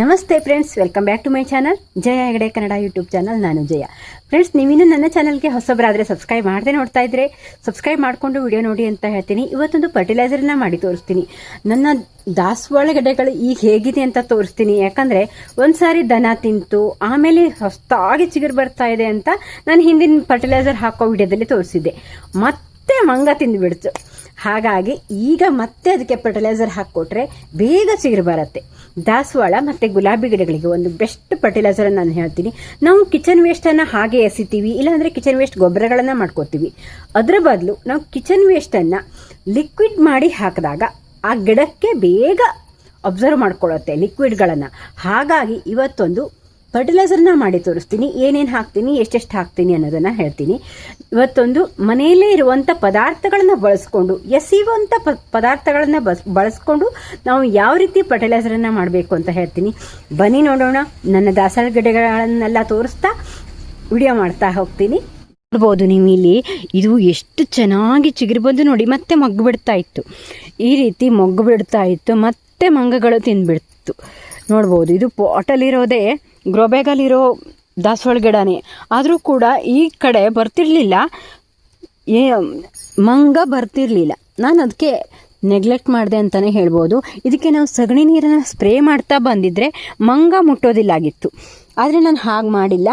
ನಮಸ್ತೆ friends welcome back to my channel Jaya Hegde Kannada YouTube channel ನಾನು Jaya. Friends ನೀವಿನ್ನೂ ನನ್ನ ಚಾನಲ್ಗೆ ಹೊಸಬರಾದರೆ ಸಬ್ಸ್ಕ್ರೈಬ್ ಮಾಡದೆ ನೋಡ್ತಾ ಇದ್ರೆ ಸಬ್ಸ್ಕ್ರೈಬ್ ಮಾಡಿಕೊಂಡು ವಿಡಿಯೋ ನೋಡಿ ಅಂತ ಹೇಳ್ತೀನಿ. ಇವತ್ತೊಂದು ಫರ್ಟಿಲೈಸರ್ನ ಮಾಡಿ ತೋರಿಸ್ತೀನಿ. ನನ್ನ ದಾಸವಾಳ ಗಿಡಗಳು ಈಗ ಹೇಗಿದೆ ಅಂತ ತೋರಿಸ್ತೀನಿ. ಯಾಕಂದರೆ ಒಂದು ಸಾರಿ ದನ ತಿಂತು, ಆಮೇಲೆ ಹೊಸ್ತಾಗಿ ಚಿಗುರು ಬರ್ತಾ ಇದೆ ಅಂತ ನಾನು ಹಿಂದಿನ ಫರ್ಟಿಲೈಸರ್ ಹಾಕೋ ವಿಡಿಯೋದಲ್ಲಿ ತೋರಿಸಿದ್ದೆ. ಮತ್ತೆ ಮಂಗ ತಿಂದುಬಿಡ್ತು. ಹಾಗಾಗಿ ಈಗ ಮತ್ತೆ ಅದಕ್ಕೆ ಫರ್ಟಿಲೈಸರ್ ಹಾಕ್ಕೊಟ್ರೆ ಬೇಗ ಚಿಗುರು ಬರುತ್ತೆ. ದಾಸವಾಳ ಮತ್ತು ಗುಲಾಬಿ ಗಿಡಗಳಿಗೆ ಒಂದು ಬೆಸ್ಟ್ ಫರ್ಟಿಲೈಸರ್ ನಾನು ಹೇಳ್ತೀನಿ. ನಾವು ಕಿಚನ್ ವೇಸ್ಟನ್ನು ಹಾಗೆ ಎಸಿತೀವಿ, ಇಲ್ಲಾಂದರೆ ಕಿಚನ್ ವೇಸ್ಟ್ ಗೊಬ್ಬರಗಳನ್ನು ಮಾಡ್ಕೋತೀವಿ. ಅದರ ಬದಲು ನಾವು ಕಿಚನ್ ವೇಸ್ಟನ್ನು ಲಿಕ್ವಿಡ್ ಮಾಡಿ ಹಾಕಿದಾಗ ಆ ಗಿಡಕ್ಕೆ ಬೇಗ ಅಬ್ಸರ್ವ್ ಮಾಡ್ಕೊಳ್ಳುತ್ತೆ ಲಿಕ್ವಿಡ್ಗಳನ್ನು ಹಾಗಾಗಿ ಇವತ್ತೊಂದು ಫರ್ಟಿಲೈಸರ್ನ ಮಾಡಿ ತೋರಿಸ್ತೀನಿ. ಏನೇನು ಹಾಕ್ತೀನಿ, ಎಷ್ಟೆಷ್ಟು ಹಾಕ್ತೀನಿ ಅನ್ನೋದನ್ನು ಹೇಳ್ತೀನಿ. ಇವತ್ತೊಂದು ಮನೆಯಲ್ಲೇ ಇರುವಂಥ ಪದಾರ್ಥಗಳನ್ನು ಬಳಸ್ಕೊಂಡು ಎಸೆಯುವಂಥ ಪ, ಪದಾರ್ಥಗಳನ್ನು ಬಸ್, ಬಳಸ್ಕೊಂಡು ನಾವು ಯಾವ ರೀತಿ ಫರ್ಟಿಲೈಸರನ್ನು ಮಾಡಬೇಕು ಅಂತ ಹೇಳ್ತೀನಿ. ಬನ್ನಿ ನೋಡೋಣ. ನನ್ನ ದಾಸವಾಳ ಗಿಡಗಳನ್ನೆಲ್ಲ ತೋರಿಸ್ತಾ ವಿಡಿಯೋ ಮಾಡ್ತಾ ಹೋಗ್ತೀನಿ. ನೋಡ್ಬೋದು ನೀವು ಇಲ್ಲಿ, ಇದು ಎಷ್ಟು ಚೆನ್ನಾಗಿ ಚಿಗುರು ಬಂದು ನೋಡಿ, ಮತ್ತೆ ಮಗ್ಗು ಬಿಡ್ತಾ ಇತ್ತು. ಈ ರೀತಿ ಮೊಗ್ಗು ಬಿಡ್ತಾ ಇತ್ತು, ಮತ್ತೆ ಮಂಗಗಳು ತಿಂದ್ಬಿಡ್ತು ನೋಡ್ಬೋದು. ಇದು ಪಾಟಲ್ಲಿರೋದೇ ಗ್ರೋಬ್ಯಾಗಲ್ಲಿರೋ ದಾಸವಾಳ ಗಿಡನೇ. ಆದರೂ ಕೂಡ ಈ ಕಡೆ ಬರ್ತಿರಲಿಲ್ಲ. ಏ, ಮಂಗ ಬರ್ತಿರಲಿಲ್ಲ. ನಾನು ಅದಕ್ಕೆ ನೆಗ್ಲೆಕ್ಟ್ ಮಾಡಿದೆ ಅಂತಲೇ ಹೇಳ್ಬೋದು. ಇದಕ್ಕೆ ನಾವು ಸಗಣಿ ನೀರನ್ನು ಸ್ಪ್ರೇ ಮಾಡ್ತಾ ಬಂದಿದ್ದರೆ ಮಂಗ ಮುಟ್ಟೋದಿಲ್ಲಾಗಿತ್ತು. ಆದರೆ ನಾನು ಹಾಗೆ ಮಾಡಿಲ್ಲ.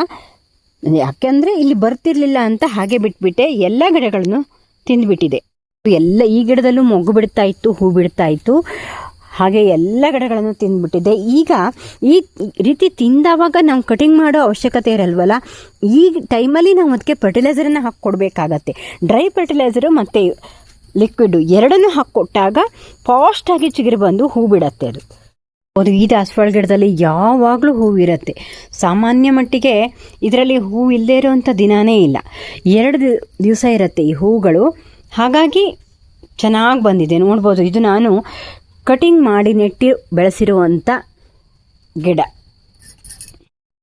ಯಾಕೆಂದರೆ ಇಲ್ಲಿ ಬರ್ತಿರಲಿಲ್ಲ ಅಂತ ಹಾಗೆ ಬಿಟ್ಬಿಟ್ಟೆ. ಎಲ್ಲ ಗಿಡಗಳನ್ನು ತಿಂದುಬಿಟ್ಟಿದೆ. ಎಲ್ಲ ಈ ಗಿಡದಲ್ಲೂ ಮೊಗ್ಗು ಬಿಡ್ತಾ ಇತ್ತು, ಹೂ ಬಿಡ್ತಾ ಇತ್ತು. ಹಾಗೆ ಎಲ್ಲ ಗಿಡಗಳನ್ನು ತಿಂದ್ಬಿಟ್ಟಿದೆ ಈಗ ಈ ರೀತಿ ತಿಂದವಾಗ ನಾವು ಕಟಿಂಗ್ ಮಾಡೋ ಅವಶ್ಯಕತೆ ಇರಲ್ವಲ್ಲ? ಈ ಟೈಮಲ್ಲಿ ನಾವು ಅದಕ್ಕೆ ಫರ್ಟಿಲೈಸರನ್ನು ಹಾಕಿ ಕೊಡಬೇಕಾಗತ್ತೆ ಡ್ರೈ ಫರ್ಟಿಲೈಸರು ಮತ್ತು ಲಿಕ್ವಿಡು ಎರಡನ್ನೂ ಹಾಕ್ಕೊಟ್ಟಾಗ ಫಾಸ್ಟಾಗಿ ಚಿಗುರು ಬಂದು ಹೂ ಬಿಡತ್ತೆ ಅದು. ಅದು ಈ ದಾಸವಾಳ ಗಿಡದಲ್ಲಿ ಯಾವಾಗಲೂ ಹೂವಿರುತ್ತೆ ಸಾಮಾನ್ಯ ಮಟ್ಟಿಗೆ ಇದರಲ್ಲಿ ಹೂ ಇಲ್ಲದೇ ಇರುವಂಥ ದಿನಾನೇ ಇಲ್ಲ. ಎರಡು ದಿವಸ ಇರುತ್ತೆ ಈ ಹೂಗಳು. ಹಾಗಾಗಿ ಚೆನ್ನಾಗಿ ಬಂದಿದೆ. ನೋಡ್ಬೋದು, ಇದು ನಾನು ಕಟಿಂಗ್ ಮಾಡಿ ನೆಟ್ಟಿ ಬೆಳೆಸಿರುವಂಥ ಗಿಡ.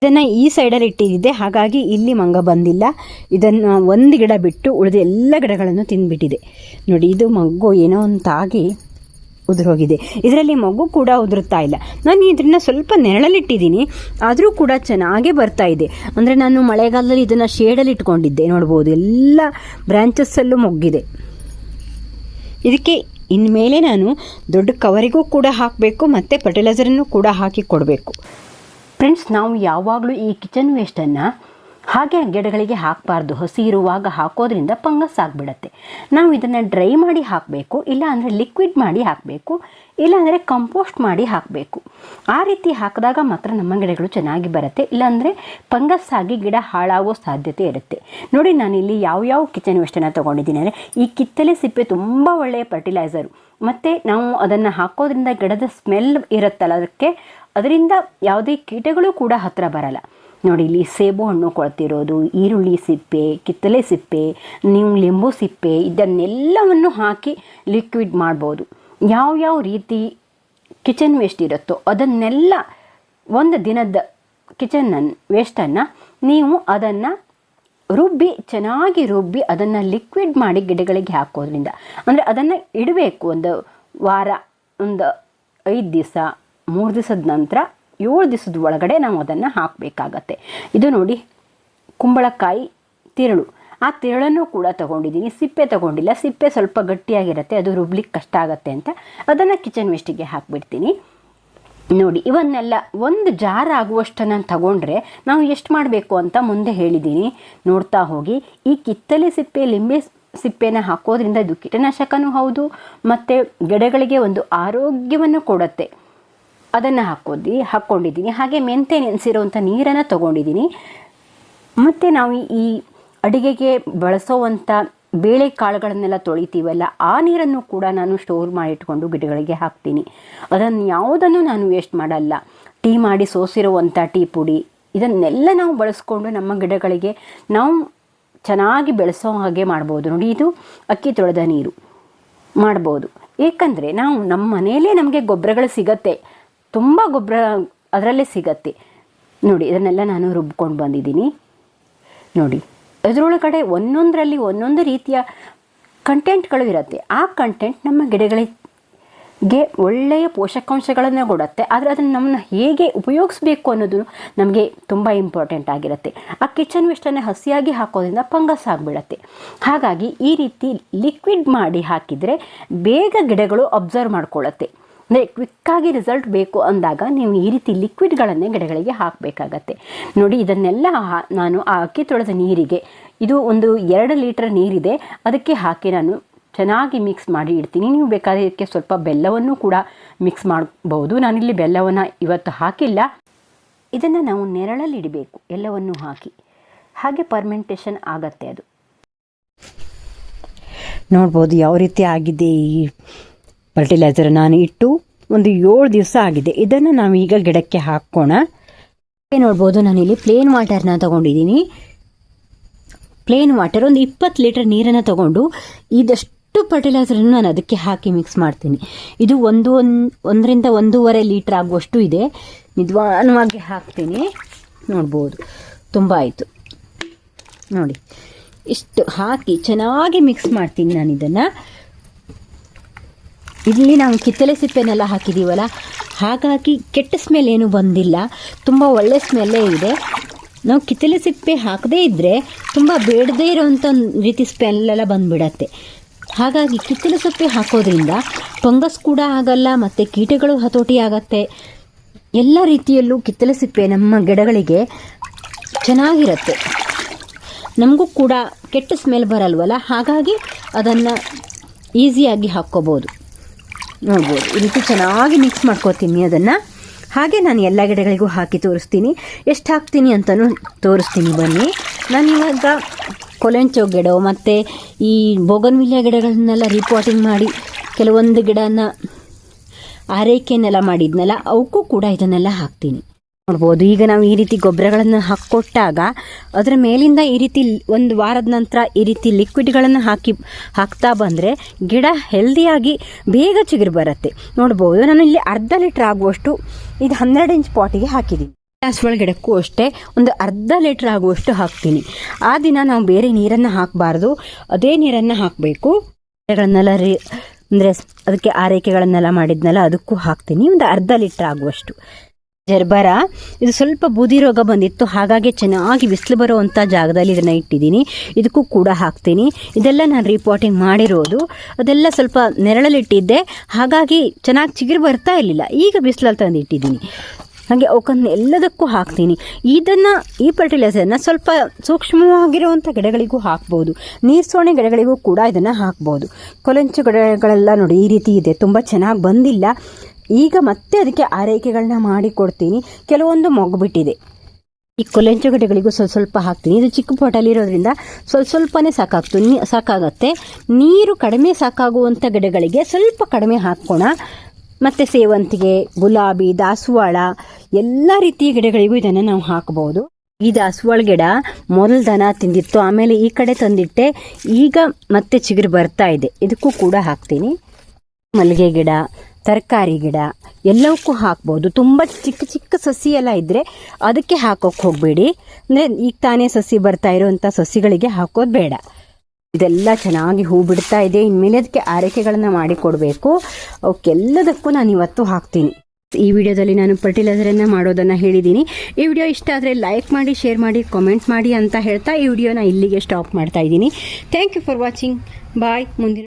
ಇದನ್ನು ಈ ಸೈಡಲ್ಲಿ ಇಟ್ಟಿದ್ದೆ ಹಾಗಾಗಿ ಇಲ್ಲಿ ಮಂಗ ಬಂದಿಲ್ಲ. ಇದನ್ನು ಒಂದು ಗಿಡ ಬಿಟ್ಟು ಉಳಿದ ಎಲ್ಲ ಗಿಡಗಳನ್ನು ತಿಂದುಬಿಟ್ಟಿದೆ. ನೋಡಿ, ಇದು ಮಗು ಏನೋ ಅಂತಾಗಿ ಉದುರೋಗಿದೆ. ಇದರಲ್ಲಿ ಮಗು ಕೂಡ ಉದುರುತ್ತಾ ಇಲ್ಲ. ನಾನು ಇದನ್ನ ಸ್ವಲ್ಪ ನೆರಳಲ್ಲಿಟ್ಟಿದ್ದೀನಿ ಆದರೂ ಕೂಡ ಚೆನ್ನಾಗೇ ಬರ್ತಾ ಇದೆ. ಅಂದರೆ ನಾನು ಮಳೆಗಾಲದಲ್ಲಿ ಇದನ್ನು ಶೇಡಲ್ಲಿ ಇಟ್ಕೊಂಡಿದ್ದೆ. ನೋಡ್ಬೋದು, ಎಲ್ಲ ಬ್ರ್ಯಾಂಚಸ್ಸಲ್ಲೂ ಮೊಗ್ಗಿದೆ. ಇದಕ್ಕೆ ಇನ್ಮೇಲೆ ನಾನು ದೊಡ್ಡ ಕವರಿಗೂ ಕೂಡ ಹಾಕಬೇಕು, ಮತ್ತು ಫರ್ಟಿಲೈಸರನ್ನು ಕೂಡ ಹಾಕಿ ಕೊಡಬೇಕು. ಫ್ರೆಂಡ್ಸ್ ನಾವು ಯಾವಾಗಲೂ ಈ ಕಿಚನ್ ವೇಸ್ಟನ್ನು ಹಾಗೆ ಗಿಡಗಳಿಗೆ ಹಾಕಬಾರ್ದು. ಹಸಿ ಇರುವಾಗ ಹಾಕೋದ್ರಿಂದ ಫಂಗಸ್ ಆಗಿಬಿಡತ್ತೆ. ನಾವು ಇದನ್ನು ಡ್ರೈ ಮಾಡಿ ಹಾಕಬೇಕು, ಇಲ್ಲ ಅಂದರೆ ಲಿಕ್ವಿಡ್ ಮಾಡಿ ಹಾಕಬೇಕು ಇಲ್ಲಾಂದರೆ ಕಂಪೋಸ್ಟ್ ಮಾಡಿ ಹಾಕಬೇಕು. ಆ ರೀತಿ ಹಾಕಿದಾಗ ಮಾತ್ರ ನಮ್ಮ ಗಿಡಗಳು ಚೆನ್ನಾಗಿ ಬರುತ್ತೆ. ಇಲ್ಲಾಂದರೆ ಫಂಗಸ್ ಆಗಿ ಗಿಡ ಹಾಳಾಗೋ ಸಾಧ್ಯತೆ ಇರುತ್ತೆ. ನೋಡಿ, ನಾನಿಲ್ಲಿ ಯಾವ್ಯಾವ ಕಿಚನ್ ವೇಸ್ಟನ್ನು ತೊಗೊಂಡಿದ್ದೀನಿ ಅಂದರೆ, ಈ ಕಿತ್ತಲೆ ಸಿಪ್ಪೆ ತುಂಬ ಒಳ್ಳೆಯ ಫರ್ಟಿಲೈಸರು ಮತ್ತು ನಾವು ಅದನ್ನು ಹಾಕೋದ್ರಿಂದ ಗಿಡದ ಸ್ಮೆಲ್ ಇರುತ್ತಲ್ಲ, ಅದಕ್ಕೆ, ಅದರಿಂದ ಯಾವುದೇ ಕೀಟಗಳು ಕೂಡ ಹತ್ತಿರ ಬರಲ್ಲ. ನೋಡಿ, ಇಲ್ಲಿ ಸೇಬು ಹಣ್ಣು ಕೊಳ್ತಿರೋದು ಈರುಳ್ಳಿ ಸಿಪ್ಪೆ, ಕಿತ್ತಲೆ ಸಿಪ್ಪೆ, ನೀವು ಲಿಂಬು ಸಿಪ್ಪೆ, ಇದನ್ನೆಲ್ಲವನ್ನು ಹಾಕಿ ಲಿಕ್ವಿಡ್ ಮಾಡ್ಬೋದು. ಯಾವ ರೀತಿ ಕಿಚನ್ ವೇಸ್ಟ್ ಇರುತ್ತೋ ಅದನ್ನೆಲ್ಲ ಒಂದು ದಿನದ ಕಿಚನ್ ವೇಸ್ಟನ್ನು ನೀವು ಅದನ್ನು ರುಬ್ಬಿ, ಚೆನ್ನಾಗಿ ರುಬ್ಬಿ ಅದನ್ನು ಲಿಕ್ವಿಡ್ ಮಾಡಿ ಗಿಡಗಳಿಗೆ ಹಾಕೋದ್ರಿಂದ. ಅಂದರೆ ಅದನ್ನು ಇಡಬೇಕು ಒಂದು ವಾರ, ಒಂದು ಐದು ದಿವಸ, ಮೂರು ದಿವಸದ ನಂತರ ಏಳು ದಿವಸದ ಒಳಗಡೆ ನಾವು ಅದನ್ನು ಹಾಕಬೇಕಾಗತ್ತೆ. ಇದು ನೋಡಿ, ಕುಂಬಳಕಾಯಿ ತಿರುಳು. ಆ ತಿರುಳನ್ನು ಕೂಡ ತಗೊಂಡಿದ್ದೀನಿ. ಸಿಪ್ಪೆ ತಗೊಂಡಿಲ್ಲ. ಸಿಪ್ಪೆ ಸ್ವಲ್ಪ ಗಟ್ಟಿಯಾಗಿರುತ್ತೆ. ಅದು ರುಬ್ಲಿಕ್ಕೆ ಕಷ್ಟ ಆಗುತ್ತೆ ಅಂತ ಅದನ್ನು ಕಿಚನ್ ವೇಸ್ಟಿಗೆ ಹಾಕಿಬಿಡ್ತೀನಿ. ನೋಡಿ, ಇವನ್ನೆಲ್ಲ ಒಂದು ಜಾರ್ ಆಗುವಷ್ಟನ್ನು ತಗೊಂಡ್ರೆ ನಾವು ಎಷ್ಟು ಮಾಡಬೇಕು ಅಂತ ಮುಂದೆ ಹೇಳಿದ್ದೀನಿ ನೋಡ್ತಾ ಹೋಗಿ. ಈ ಕಿತ್ತಲೆ ಸಿಪ್ಪೆ, ಲಿಂಬೆ ಸಿಪ್ಪೆನ ಹಾಕೋದ್ರಿಂದ ಇದು ಕೀಟನಾಶಕನೂ ಹೌದು, ಮತ್ತು ಗಿಡಗಳಿಗೆ ಒಂದು ಆರೋಗ್ಯವನ್ನು ಕೊಡುತ್ತೆ. ಅದನ್ನು ಹಾಕೋದಿ ಹಾಕ್ಕೊಂಡಿದ್ದೀನಿ ಹಾಗೆ ಮೆಂತೆ ನೆನೆಸಿರೋವಂಥ ನೀರನ್ನು ತೊಗೊಂಡಿದ್ದೀನಿ ಮತ್ತು ನಾವು ಈ ಅಡುಗೆಗೆ ಬಳಸೋವಂಥ ಬೇಳೆ ಕಾಳುಗಳನ್ನೆಲ್ಲ ತೊಳಿತೀವಲ್ಲ, ಆ ನೀರನ್ನು ಕೂಡ ನಾನು ಸ್ಟೋರ್ ಮಾಡಿಟ್ಕೊಂಡು ಗಿಡಗಳಿಗೆ ಹಾಕ್ತೀನಿ. ಅದನ್ನು ಯಾವುದನ್ನು ನಾನು ವೇಸ್ಟ್ ಮಾಡಲ್ಲ. ಟೀ ಮಾಡಿ ಸೋಸಿರುವಂಥ ಟೀ ಪುಡಿ, ಇದನ್ನೆಲ್ಲ ನಾವು ಬಳಸ್ಕೊಂಡು ನಮ್ಮ ಗಿಡಗಳಿಗೆ ನಾವು ಚೆನ್ನಾಗಿ ಬೆಳೆಸೋ ಹಾಗೆ ಮಾಡ್ಬೋದು. ನೋಡಿ, ಇದು ಅಕ್ಕಿ ತೊಳೆದ ನೀರು. ಮಾಡ್ಬೋದು. ಏಕೆಂದರೆ ನಾವು ನಮ್ಮ ಮನೆಯಲ್ಲೇ ನಮಗೆ ಗೊಬ್ಬರಗಳು ಸಿಗತ್ತೆ. ತುಂಬ ಗೊಬ್ಬರ ಅದರಲ್ಲೇ ಸಿಗತ್ತೆ. ನೋಡಿ, ಇದನ್ನೆಲ್ಲ ನಾನು ರುಬ್ಕೊಂಡು ಬಂದಿದ್ದೀನಿ. ನೋಡಿ ಅದರೊಳಗಡೆ ಒಂದೊಂದರಲ್ಲಿ ಒಂದೊಂದು ರೀತಿಯ ಕಂಟೆಂಟ್ಗಳು ಇರುತ್ತೆ. ಆ ಕಂಟೆಂಟ್ ನಮ್ಮ ಗಿಡಗಳಿಗೆ ಒಳ್ಳೆಯ ಪೋಷಕಾಂಶಗಳನ್ನು ಕೊಡುತ್ತೆ. ಆದರೆ ಅದನ್ನು ನಮ್ಮನ್ನ ಹೇಗೆ ಉಪಯೋಗಿಸ್ಬೇಕು ಅನ್ನೋದು ನಮಗೆ ತುಂಬ ಇಂಪಾರ್ಟೆಂಟ್ ಆಗಿರುತ್ತೆ. ಆ ಕಿಚನ್ ವೇಸ್ಟನ್ನು ಹಸಿಯಾಗಿ ಹಾಕೋದ್ರಿಂದ ಫಂಗಸ್ ಆಗಿಬಿಡತ್ತೆ. ಹಾಗಾಗಿ ಈ ರೀತಿ ಲಿಕ್ವಿಡ್ ಮಾಡಿ ಹಾಕಿದರೆ ಬೇಗ ಗಿಡಗಳು ಅಬ್ಸರ್ವ್ ಮಾಡ್ಕೊಳ್ಳುತ್ತೆ. ಅಂದರೆ ಕ್ವಿಕ್ಕಾಗಿ ರಿಸಲ್ಟ್ ಬೇಕು ಅಂದಾಗ ನೀವು ಈ ರೀತಿ ಲಿಕ್ವಿಡ್ಗಳನ್ನೇ ಗಿಡಗಳಿಗೆ ಹಾಕಬೇಕಾಗತ್ತೆ. ನೋಡಿ, ಇದನ್ನೆಲ್ಲ ನಾನು ಆ ಅಕ್ಕಿ ತೊಳೆದ ನೀರಿಗೆ, ಇದು ಒಂದು ಎರಡು ಲೀಟರ್ ನೀರಿದೆ, ಅದಕ್ಕೆ ಹಾಕಿ ನಾನು ಚೆನ್ನಾಗಿ ಮಿಕ್ಸ್ ಮಾಡಿ ಇಡ್ತೀನಿ. ನೀವು ಬೇಕಾದರೆ ಇದಕ್ಕೆ ಸ್ವಲ್ಪ ಬೆಲ್ಲವನ್ನು ಕೂಡ ಮಿಕ್ಸ್ ಮಾಡಬಹುದು ನಾನಿಲ್ಲಿ ಬೆಲ್ಲವನ್ನು ಇವತ್ತು ಹಾಕಿಲ್ಲ. ಇದನ್ನು ನಾವು ನೆರಳಲ್ಲಿ ಇಡಬೇಕು, ಎಲ್ಲವನ್ನು ಹಾಕಿ. ಹಾಗೆ ಪರ್ಮೆಂಟೇಷನ್ ಆಗತ್ತೆ ಅದು. ನೋಡ್ಬೋದು, ಯಾವ ರೀತಿ ಆಗಿದೆ ಈ ಫರ್ಟಿಲೈಸರ್ ನಾನು ಇಟ್ಟು ಒಂದು ಏಳು ದಿವಸ ಆಗಿದೆ. ಇದನ್ನು ನಾವು ಈಗ ಗಿಡಕ್ಕೆ ಹಾಕೋಣ. ನೋಡ್ಬೋದು ನಾನಿಲ್ಲಿ ಪ್ಲೇನ್ ವಾಟರ್ನ ತಗೊಂಡಿದ್ದೀನಿ. ಪ್ಲೇನ್ ವಾಟರ್ ಒಂದು ಇಪ್ಪತ್ತು ಲೀಟರ್ ನೀರನ್ನು ತಗೊಂಡು ಇದಷ್ಟು ಫರ್ಟಿಲೈಸರನ್ನು ನಾನು ಅದಕ್ಕೆ ಹಾಕಿ ಮಿಕ್ಸ್ ಮಾಡ್ತೀನಿ. ಇದು ಒಂದು ಒಂದ್- ಒಂದರಿಂದ ಒಂದೂವರೆ ಲೀಟ್ರ್ ಆಗುವಷ್ಟು ಇದೆ. ನಿಧಾನವಾಗಿ ಹಾಕ್ತೀನಿ. ನೋಡ್ಬೋದು. ತುಂಬ ಆಯಿತು. ನೋಡಿ. ಇಷ್ಟು ಹಾಕಿ ಚೆನ್ನಾಗಿ ಮಿಕ್ಸ್ ಮಾಡ್ತೀನಿ ನಾನು ಇದನ್ನು. ಇಲ್ಲಿ ನಾವು ಕಿತ್ತಲೆ ಸಿಪ್ಪೆನೆಲ್ಲ ಹಾಕಿದ್ದೀವಲ್ಲ ಹಾಗಾಗಿ ಕೆಟ್ಟ ಸ್ಮೆಲ್ ಏನು ಬಂದಿಲ್ಲ. ತುಂಬ ಒಳ್ಳೆ ಸ್ಮೆಲ್ಲೇ ಇದೆ. ನಾವು ಕಿತ್ತಳೆ ಸಿಪ್ಪೆ ಹಾಕದೇ ಇದ್ದರೆ ತುಂಬ ಬೇಡದೇ ಇರೋವಂಥ ರೀತಿ ಸ್ಮೆಲ್ಲೆಲ್ಲ ಬಂದುಬಿಡತ್ತೆ. ಹಾಗಾಗಿ ಕಿತ್ತಳೆ ಸೊಪ್ಪೆ ಹಾಕೋದ್ರಿಂದ ಫಂಗಸ್ ಕೂಡ ಆಗಲ್ಲ, ಮತ್ತು ಕೀಟಗಳು ಹತೋಟಿ ಆಗತ್ತೆ. ಎಲ್ಲ ರೀತಿಯಲ್ಲೂ ಕಿತ್ತಳೆ ಸಿಪ್ಪೆ ನಮ್ಮ ಗಿಡಗಳಿಗೆ ಚೆನ್ನಾಗಿರುತ್ತೆ. ನಮಗೂ ಕೂಡ ಕೆಟ್ಟ ಸ್ಮೆಲ್ ಬರಲ್ವಲ್ಲ? ಹಾಗಾಗಿ ಅದನ್ನು ಈಸಿಯಾಗಿ ಹಾಕ್ಕೋಬೋದು. ನೋಡ್ಬೋದು. ಈ ರೀತಿ ಚೆನ್ನಾಗಿ ಮಿಕ್ಸ್ ಮಾಡ್ಕೋತೀನಿ ಅದನ್ನು. ಹಾಗೆ ನಾನು ಎಲ್ಲ ಗಿಡಗಳಿಗೂ ಹಾಕಿ ತೋರಿಸ್ತೀನಿ. ಎಷ್ಟು ಹಾಕ್ತೀನಿ ಅಂತಲೂ ತೋರಿಸ್ತೀನಿ ಬನ್ನಿ. ನಾನು ಇವಾಗ ಕೊಲೆಂಚೋ ಗಿಡ ಮತ್ತು ಈ ಬೋಗನ್ವಿಲಿಯ ಗಿಡಗಳನ್ನೆಲ್ಲ ರಿಪೋರ್ಟಿಂಗ್ ಮಾಡಿ ಕೆಲವೊಂದು ಗಿಡನ ಆರೈಕೆನೆಲ್ಲ ಮಾಡಿದ್ನಲ್ಲ, ಅವಕ್ಕೂ ಕೂಡ ಇದನ್ನೆಲ್ಲ ಹಾಕ್ತೀನಿ. ನೋಡ್ಬೋದು ಈಗ ನಾವು ಈ ರೀತಿ ಗೊಬ್ಬರಗಳನ್ನು ಹಾಕಿಕೊಟ್ಟಾಗ ಅದರ ಮೇಲಿಂದ ಈ ರೀತಿ ಒಂದು ವಾರದ ನಂತರ ಈ ರೀತಿ ಲಿಕ್ವಿಡ್ಗಳನ್ನು ಹಾಕಿ, ಹಾಕ್ತಾ ಬಂದರೆ ಗಿಡ ಹೆಲ್ದಿಯಾಗಿ ಬೇಗ ಚಿಗುರು ಬರುತ್ತೆ. ನೋಡ್ಬೋದು, ನಾನು ಇಲ್ಲಿ ಅರ್ಧ ಲೀಟ್ರ್ ಆಗುವಷ್ಟು ಇದು ಹನ್ನೆರಡು ಇಂಚ್ ಪಾಟಿಗೆ ಹಾಕಿದ್ದೀನಿ ದಾಸವಾಳ ಗಿಡಕ್ಕೂ ಅಷ್ಟೇ ಒಂದು ಅರ್ಧ ಲೀಟ್ರ್ ಆಗುವಷ್ಟು ಹಾಕ್ತೀನಿ. ಆ ದಿನ ನಾವು ಬೇರೆ ನೀರನ್ನು ಹಾಕಬಾರ್ದು. ಅದೇ ನೀರನ್ನು ಹಾಕಬೇಕು. ಗಿಡಗಳನ್ನೆಲ್ಲ ರೀ, ಅಂದರೆ ಅದಕ್ಕೆ ಆರೈಕೆಗಳನ್ನೆಲ್ಲ ಮಾಡಿದ್ನಲ್ಲ, ಅದಕ್ಕೂ ಹಾಕ್ತೀನಿ. ಒಂದು ಅರ್ಧ ಲೀಟ್ರ್ ಆಗುವಷ್ಟು. ಜರ್ಬರ ಇದು ಸ್ವಲ್ಪ ಬೂದಿ ರೋಗ ಬಂದಿತ್ತು. ಹಾಗಾಗಿ ಚೆನ್ನಾಗಿ ಬಿಸಿಲು ಬರುವಂಥ ಜಾಗದಲ್ಲಿ ಇದನ್ನು ಇಟ್ಟಿದ್ದೀನಿ. ಇದಕ್ಕೂ ಕೂಡ ಹಾಕ್ತೀನಿ. ಇದೆಲ್ಲ ನಾನು ರಿಪೋರ್ಟಿಂಗ್ ಮಾಡಿರೋದು. ಅದೆಲ್ಲ ಸ್ವಲ್ಪ ನೆರಳಲ್ಲಿಟ್ಟಿದ್ದೆ. ಹಾಗಾಗಿ ಚೆನ್ನಾಗಿ ಚಿಗುರು ಬರ್ತಾ ಇರಲಿಲ್ಲ. ಈಗ ಬಿಸಿಲಲ್ಲಿ ತಂದು ಇಟ್ಟಿದ್ದೀನಿ. ಹಾಗೆ ಅವಕ್ಕನ್ನು ಎಲ್ಲದಕ್ಕೂ ಹಾಕ್ತೀನಿ. ಇದನ್ನು, ಈ ಫರ್ಟಿಲೈಸರ್ನ ಸ್ವಲ್ಪ ಸೂಕ್ಷ್ಮವಾಗಿರುವಂಥ ಗಿಡಗಳಿಗೂ ಹಾಕ್ಬೋದು. ನೀರು ಸೋಣೆ ಗಿಡಗಳಿಗೂ ಕೂಡ ಇದನ್ನು ಹಾಕ್ಬೋದು. ಕೊಲಂಚು ಗಿಡಗಳೆಲ್ಲ ನೋಡಿ, ಈ ರೀತಿ ಇದೆ. ತುಂಬ ಚೆನ್ನಾಗಿ ಬಂದಿಲ್ಲ. ಈಗ ಮತ್ತೆ ಅದಕ್ಕೆ ಆರೈಕೆಗಳನ್ನ ಮಾಡಿ ಕೊಡ್ತೀನಿ ಕೆಲವೊಂದು ಮೊಗ್ಬಿಟ್ಟಿದೆ. ಈ ಕೊಲೆಂಚು ಗಿಡಗಳಿಗೂ ಸ್ವಲ್ಪ ಸ್ವಲ್ಪ ಹಾಕ್ತೀನಿ. ಇದು ಚಿಕ್ಕ ಪೊಟಲಿರೋದ್ರಿಂದ ಸ್ವಲ್ಪ ಸ್ವಲ್ಪನೇ ಸಾಕಾಗ್ತು. ಸಾಕಾಗುತ್ತೆ. ನೀರು ಕಡಿಮೆ ಸಾಕಾಗುವಂಥ ಗಿಡಗಳಿಗೆ ಸ್ವಲ್ಪ ಕಡಿಮೆ ಹಾಕೋಣ. ಮತ್ತು ಸೇವಂತಿಗೆ, ಗುಲಾಬಿ, ದಾಸವಾಳ, ಎಲ್ಲ ರೀತಿಯ ಗಿಡಗಳಿಗೂ ಇದನ್ನು ನಾವು ಹಾಕಬಹುದು ಈ ದಾಸವಾಳ ಗಿಡ ಮೊದಲು ದನ ತಿಂದಿತ್ತು, ಆಮೇಲೆ ಈ ಕಡೆ ತಂದಿಟ್ಟೆ. ಈಗ ಮತ್ತೆ ಚಿಗುರು ಬರ್ತಾ ಇದೆ. ಇದಕ್ಕೂ ಕೂಡ ಹಾಕ್ತೀನಿ. ಮಲ್ಲಿಗೆ ಗಿಡ ತರಕಾರಿ ಗಿಡ ಎಲ್ಲವಕ್ಕೂ ಹಾಕ್ಬೋದು. ತುಂಬ ಚಿಕ್ಕ ಚಿಕ್ಕ ಸಸಿ ಎಲ್ಲ ಇದ್ದರೆ ಅದಕ್ಕೆ ಹಾಕೋಕೆ ಹೋಗಬೇಡಿ. ಅಂದರೆ ಈಗ ತಾನೇ ಸಸಿ ಬರ್ತಾ ಇರೋವಂಥ ಸಸಿಗಳಿಗೆ ಹಾಕೋದು ಬೇಡ. ಇದೆಲ್ಲ ಚೆನ್ನಾಗಿ ಹೂ ಬಿಡ್ತಾ ಇದೆ. ಇನ್ಮೇಲೆ ಅದಕ್ಕೆ ಆರೈಕೆಗಳನ್ನು ಮಾಡಿ ಕೊಡಬೇಕು. ಅವಕ್ಕೆಲ್ಲದಕ್ಕೂ ನಾನು ಇವತ್ತು ಹಾಕ್ತೀನಿ. ಈ ವಿಡಿಯೋದಲ್ಲಿ ನಾನು ಫರ್ಟಿಲೈಸರನ್ನು ಮಾಡೋದನ್ನು ಹೇಳಿದ್ದೀನಿ. ಈ ವಿಡಿಯೋ ಇಷ್ಟ ಆದರೆ ಲೈಕ್ ಮಾಡಿ ಶೇರ್ ಮಾಡಿ ಕಾಮೆಂಟ್ ಮಾಡಿ ಅಂತ ಹೇಳ್ತಾ ಈ ವಿಡಿಯೋನ ಇಲ್ಲಿಗೆ ಸ್ಟಾಪ್ ಮಾಡ್ತಾ ಇದ್ದೀನಿ. Thank you for watching bye ಮುಂದಿನ